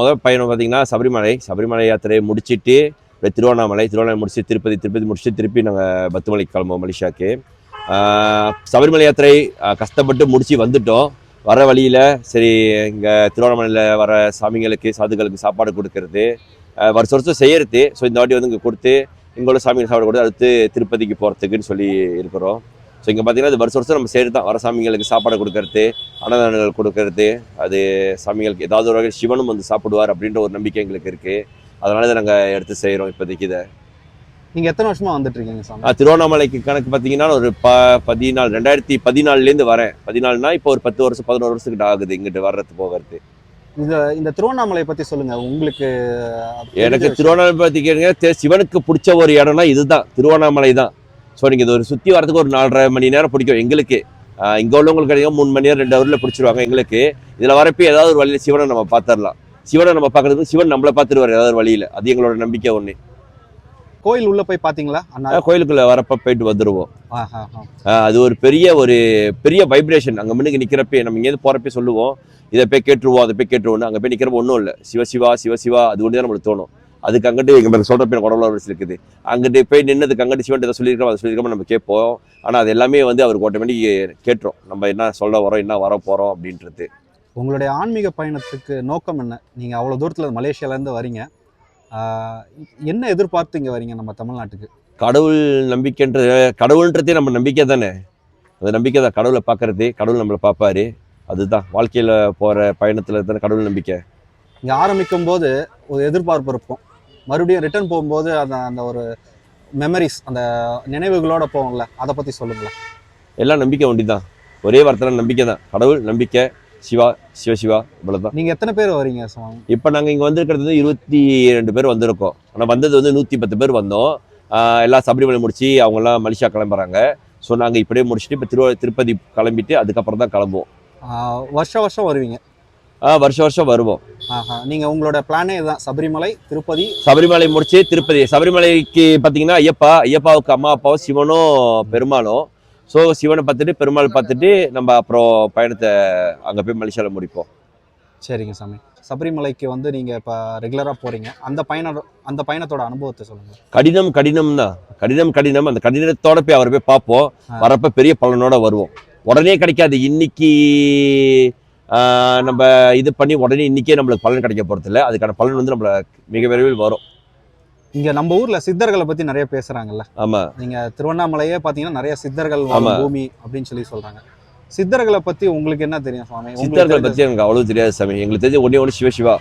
முதல் பயணம் பார்த்தீங்கன்னா சபரிமலை சபரிமலை யாத்திரையை முடிச்சுட்டு திருவண்ணாமலை திருவண்ணாமலை முடிச்சு திருப்பதி திருப்பதி முடிச்சு திருப்பி நாங்கள் பத்துமலைக்கு கிளம்புவோம் மலேசியாவுக்கு. சபரிமலை யாத்திரை கஷ்டப்பட்டு முடிச்சு வந்துட்டோம். வர வழியில் சரி இங்கே திருவண்ணாமலையில் வர சாமிங்களுக்கு சாதுகளுக்கு சாப்பாடு கொடுக்கறது வருஷ வருஷம் வருஷம் செய்யறது. ஸோ இந்த வாட்டி வந்து இங்கே கொடுத்து இங்கே உள்ள சாமிகள் சாப்பாடு கொடுத்து அடுத்து திருப்பதிக்கு போகிறதுக்குன்னு சொல்லி இருக்கிறோம். ஸோ இங்கே பார்த்தீங்கன்னா இது வருஷம் வருஷம் நம்ம செய்கிறது தான் வர சாமிங்களுக்கு சாப்பாடு கொடுக்கறது அன்னதானங்கள் கொடுக்கறது அது சாமிகளுக்கு ஏதாவது ஒரு வகையில் சிவனும் வந்து சாப்பிடுவார் அப்படின்ற ஒரு நம்பிக்கை எங்களுக்கு இருக்கு. அதனால இதை நாங்கள் எடுத்து செய்கிறோம் இப்போதைக்கு இதை. நீங்க எத்தனை வருஷமா வந்துட்டு இருக்கீங்க சாமி? நான் திருவண்ணாமலைக்கு கணக்கு பார்த்தீங்கன்னா ஒரு ப பதினாலு ரெண்டாயிரத்தி பதினாலுலேருந்து வரேன். பதினாலுனா இப்போ ஒரு பத்து வருஷம் பதினோரு வருஷத்துக்கிட்ட ஆகுது இங்கிட்டு வர்றது போகிறது இந்த இந்த திருவண்ணாமலை பத்தி சொல்லுங்க. உங்களுக்கு எனக்கு திருவண்ணாமலை பற்றி கேளுங்க தெ- சிவனுக்கு பிடிச்ச ஒரு இடம்னா இதுதான். திருவண்ணாமலை தான் ஸோ நீங்கள் இது ஒரு சுற்றி வரதுக்கு ஒரு நாலரை மணி நேரம் பிடிக்கும். எங்களுக்கு இங்கே உள்ளவங்களுக்கு கிடைக்கும் மூணு மணி நேரம் ரெண்டு ஹவரில் பிடிச்சிருவாங்க எங்களுக்கு. இதில் வரப்போ ஏதாவது ஒரு வழியில் சிவனை நம்ம பார்த்துடலாம். சிவனை நம்ம பார்க்கறதுக்கு சிவன் நம்மளை பார்த்துருவார் ஏதாவது ஒரு வழியில். அது எங்களோட நம்பிக்கை ஒன்று கோயில் உள்ள போய் பாத்தீங்களா? அண்ணா? கோயிலுக்குள்ளே வரப்போ போயிட்டு. ஆஹ் அது ஒரு பெரிய ஒரு பெரிய வைப்ரேஷன் அங்கே முன்னுக்கு நிற்கிறப்ப நம்ம இங்கேருந்து போகிறப்ப சொல்லுவோம். இதை போய் கேட்டுருவோம் அதை போய் கேட்டுருவோம் அங்கே போய் நிற்கிறப்ப ஒன்றும் இல்லை. சிவசிவா சிவசிவா அது ஒன்று தான் நம்மளுக்கு தோணும். அதுக்கு அங்கிட்டு எங்கள் சொல்கிறப்ப எனக்கு உடம்புல ஒரு இருக்குது. அங்கிட்டு போய் நின்னதுக்கு அங்கிட்டு சிவன் எதை சொல்லியிருக்கோம் அதை சொல்லியிருக்கோம் நம்ம கேட்போம். ஆனால் அது எல்லாமே வந்து அவருக்கு ஆட்டோமேட்டிக் கேட்டுரும். நம்ம என்ன சொல்ல வரோம் என்ன வர போகிறோம் அப்படின்றது. உங்களுடைய ஆன்மீக பயணத்துக்கு நோக்கம் என்ன? நீங்க அவ்வளவு தூரத்துல மலேசியால இருந்து வரீங்க. என்ன எதிர்பார்த்து இங்க வரீங்க நம்ம தமிழ்நாட்டுக்கு? கடவுள் நம்பிக்கைன்ற கடவுள்ன்றதே நம்ம நம்பிக்கை தானே? அந்த நம்பிக்கை தான். கடவுளை பார்க்கறது கடவுள் நம்மளை பார்ப்பாரு. அதுதான். வாழ்க்கையில் போகிற பயணத்தில் தானே கடவுள் நம்பிக்கை. இங்க ஆரம்பிக்கும் போது ஒரு எதிர்பார்ப்பு இருக்கும். மறுபடியும் ரிட்டர்ன் போகும்போது அந்த அந்த ஒரு மெமரிஸ் அந்த நினைவுகளோட போவோம்ல அதை பத்தி சொல்லுங்களேன். எல்லாம் நம்பிக்கை ஒண்டி தான் ஒரே வார்த்தை நம்பிக்கை தான். கடவுள் நம்பிக்கை சிவா சிவசிவா இவ்வளவுதான். நீங்க எத்தனை பேர் வரீங்க சுவாமி? இப்போ நாங்கள் இங்கே வந்திருக்கிறது வந்து இருபத்தி ரெண்டு பேர் வந்திருக்கோம். ஆனால் வந்தது வந்து நூற்றி பத்து பேர் வந்தோம். எல்லாம் சபரிமலை முடிச்சு அவங்கெல்லாம் மலேசியா கிளம்புறாங்க. ஸோ நாங்கள் இப்படியே முடிச்சுட்டு இப்போ திரு திருப்பதி கிளம்பிட்டு அதுக்கப்புறம் தான் கிளம்புவோம் வருஷம் வருஷம் வருவீங்க. வருஷம் வருஷம் வருவோம். நீங்க உங்களோட பிளானே இதுதான் சபரிமலை திருப்பதி. சபரிமலை முடிச்சு திருப்பதி. சபரிமலைக்கு பார்த்தீங்கன்னா ஐயப்பா ஐயப்பாவுக்கு அம்மா அப்பாவும் சிவனும் பெருமாளும். ஸோ சிவனை பார்த்துட்டு பெருமாள் பார்த்துட்டு நம்ம அப்புறம் பயணத்தை அங்கே போய் மலேசியாவில் முடிப்போம். சரிங்க சாமி. சபரிமலைக்கு வந்து நீங்க இப்ப ரெகுலரா போறீங்க. அந்த பயண அந்த பயணத்தோட அனுபவத்தை சொல்லுங்க. கடினம் கடினம் தான் கடினம் கடினம் அந்த கடினத்தோட போய் அவரை போய் பார்ப்போம். வரப்ப பெரிய பலனோட வருவோம். உடனே கிடைக்காது. இன்னைக்கு நம்ம இது பண்ணி உடனே இன்னைக்கே நம்மளுக்கு பலன் கிடைக்க போறது இல்ல. அதுக்கான பலன் வந்து நம்மள மிக விரைவில் வரும். இங்க நம்ம ஊர்ல சித்தர்களை பத்தி நிறைய பேசுறாங்கல்ல. ஆமா. நீங்க திருவண்ணாமலையே பாத்தீங்கன்னா நிறைய சித்தர்கள். பூமி அப்படின்னு சொல்லி சொல்றாங்க. சித்தர்களை பத்தி உங்களுக்கு என்ன தெரியும் சுவாமி? சித்தர்களை பத்தி எனக்கு அவ்வளவு தெரியாது சாமி. எங்களுக்கு தெரிஞ்ச ஒன்னே ஒன்று சிவசிவா.